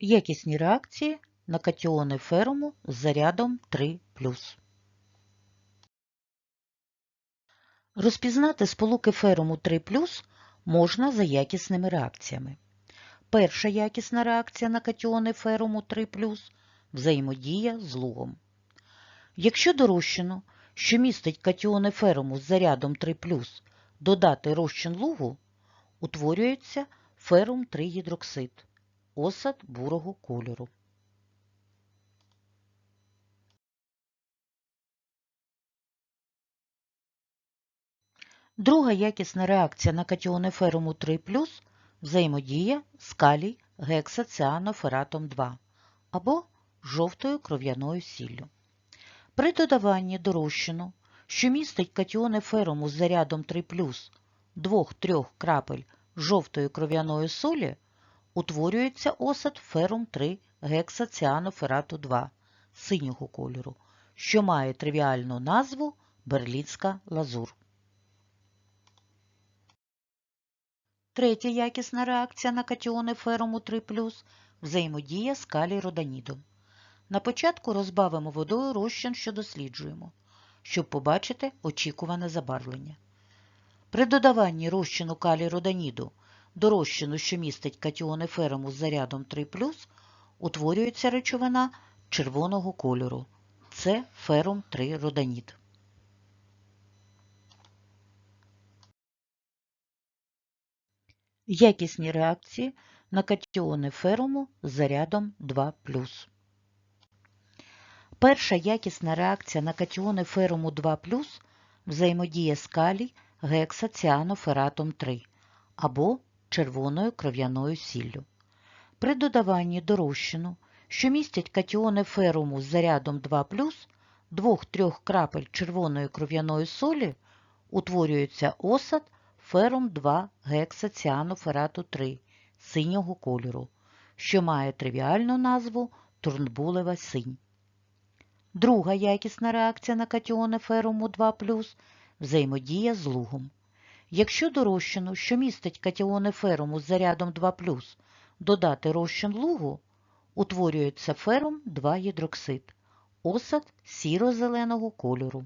Якісні реакції на катіони феруму з зарядом 3 Розпізнати сполуки феруму 3 можна за якісними реакціями. Перша якісна реакція на катіони феруму 3 взаємодія з лугом. Якщо до розчину, що містить катіони феруму з зарядом 3 додати розчин лугу, утворюється ферум 3 гідроксид, осад бурого кольору. Друга якісна реакція на катіони феруму 3 взаємодія з калій гексаціанофератом 2 або жовтою кров'яною сіллю. При додаванні до розчину, що містить катіони феруму з зарядом 3 2-3 крапель жовтої кров'яної солі, утворюється осад ферум 3 гексаціаноферату 2 синього кольору, що має тривіальну назву берлінська лазур. Третя якісна реакція на катіони феруму 3 взаємодія з калій-роданідом. На початку розбавимо водою розчин, що досліджуємо, щоб побачити очікуване забарвлення. При додаванні розчину калій-роданіду до розчину, що містить катіони феруму з зарядом 3 утворюється речовина червоного кольору. Це ферум 3 роданід. Якісні реакції на катіони феруму з зарядом 2 Перша якісна реакція на катіони феруму 2 взаємодія з калій гексаціанофератом 3 або червоною кров'яною сіллю. При додаванні до розчину, що містять катіони феруму з зарядом 2 2-3 крапель червоної кров'яної солі утворюється осад ферум 2 гексаціаноферату 3 синього кольору, що має тривіальну назву турнбулева синь. Друга якісна реакція на катіони феруму 2 взаємодія з лугом. Якщо до розчину, що містить катіони феруму з зарядом 2 додати розчин лугу, утворюється ферум 2 гідроксид, осад сіро-зеленого кольору.